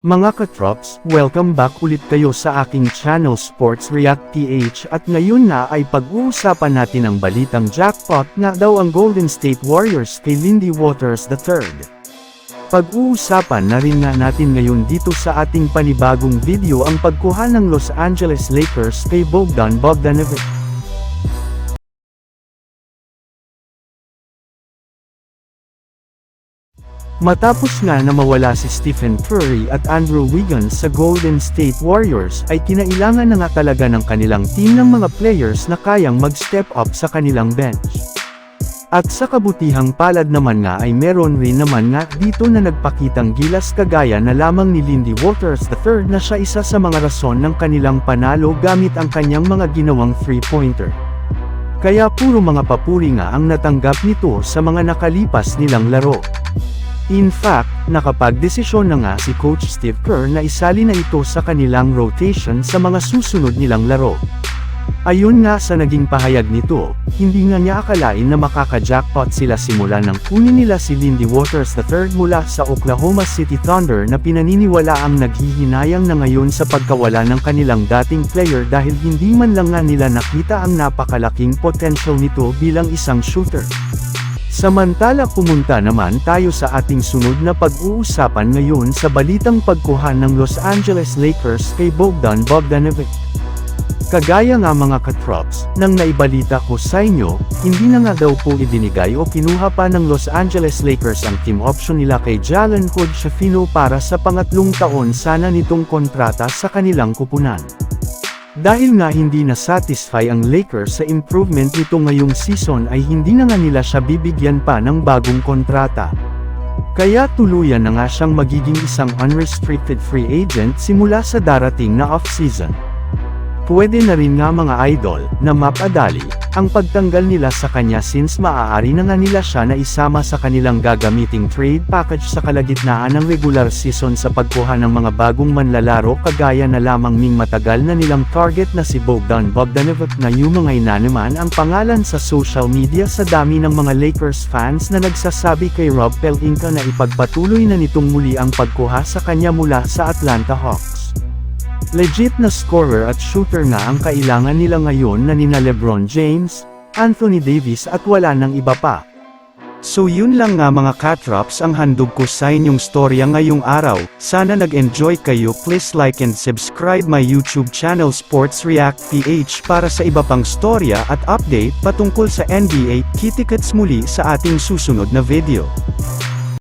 Mga katrops, welcome back ulit kayo sa aking channel Sports React PH at ngayon na ay pag-uusapan natin ang balitang jackpot na daw ang Golden State Warriors kay Lindy Waters III. Pag-uusapan na rin nga natin ngayon dito sa ating panibagong video ang pagkuha ng Los Angeles Lakers kay Bogdan Bogdanovic. Matapos nga na mawala si Stephen Curry at Andrew Wiggins sa Golden State Warriors ay kinailangan na nga talaga ng kanilang team ng mga players na kayang mag-step up sa kanilang bench. At sa kabutihang palad naman nga ay meron rin naman nga dito na nagpakitang gilas kagaya na lamang ni Lindy Waters III na siya isa sa mga rason ng kanilang panalo gamit ang kanyang mga ginawang three-pointer. Kaya puro mga papuri nga ang natanggap nito sa mga nakalipas nilang laro. In fact, nakapagdesisyon na nga si Coach Steve Kerr na isali na ito sa kanilang rotation sa mga susunod nilang laro. Ayon nga sa naging pahayag nito, hindi nga niya akalain na makaka-jackpot sila simula nang kunin nila si Lindy Waters III mula sa Oklahoma City Thunder na pinaniniwala ang naghihinayang na ngayon sa pagkawala ng kanilang dating player dahil hindi man lang nga nila nakita ang napakalaking potential nito bilang isang shooter. Samantala pumunta naman tayo sa ating sunod na pag-uusapan ngayon sa balitang pagkuha ng Los Angeles Lakers kay Bogdan Bogdanovic. Kagaya nga mga katrops, nang naibalita ko sa inyo, hindi na nga daw po ibinigay o kinuha pa ng Los Angeles Lakers ang team option nila kay Jalen Hood para sa pangatlong taon sana nitong kontrata sa kanilang kupunan. Dahil nga hindi na satisfy ang Lakers sa improvement nito ngayong season ay hindi na nga nila siya bibigyan pa ng bagong kontrata. Kaya tuluyan na nga siyang magiging isang unrestricted free agent simula sa darating na off-season. Pwede na rin nga mga idol, na mapadali, ang pagtanggal nila sa kanya since maaari na nga nila siya na isama sa kanilang gagamiting trade package sa kalagitnaan ng regular season sa pagkuha ng mga bagong manlalaro kagaya na lamang ning matagal na nilang target na si Bogdan Bogdanovic na yumangay na naman ang pangalan sa social media sa dami ng mga Lakers fans na nagsasabi kay Rob Pelinka na ipagpatuloy na nitong muli ang pagkuha sa kanya mula sa Atlanta Hawks. Legit na scorer at shooter nga ang kailangan nila ngayon na nina Lebron James, Anthony Davis at wala nang iba pa. So yun lang nga mga katrops ang handog ko sa inyong storya ngayong araw, sana nag-enjoy kayo please like and subscribe my YouTube channel Sports React PH para sa iba pang storya at update patungkol sa NBA, kitikets muli sa ating susunod na video.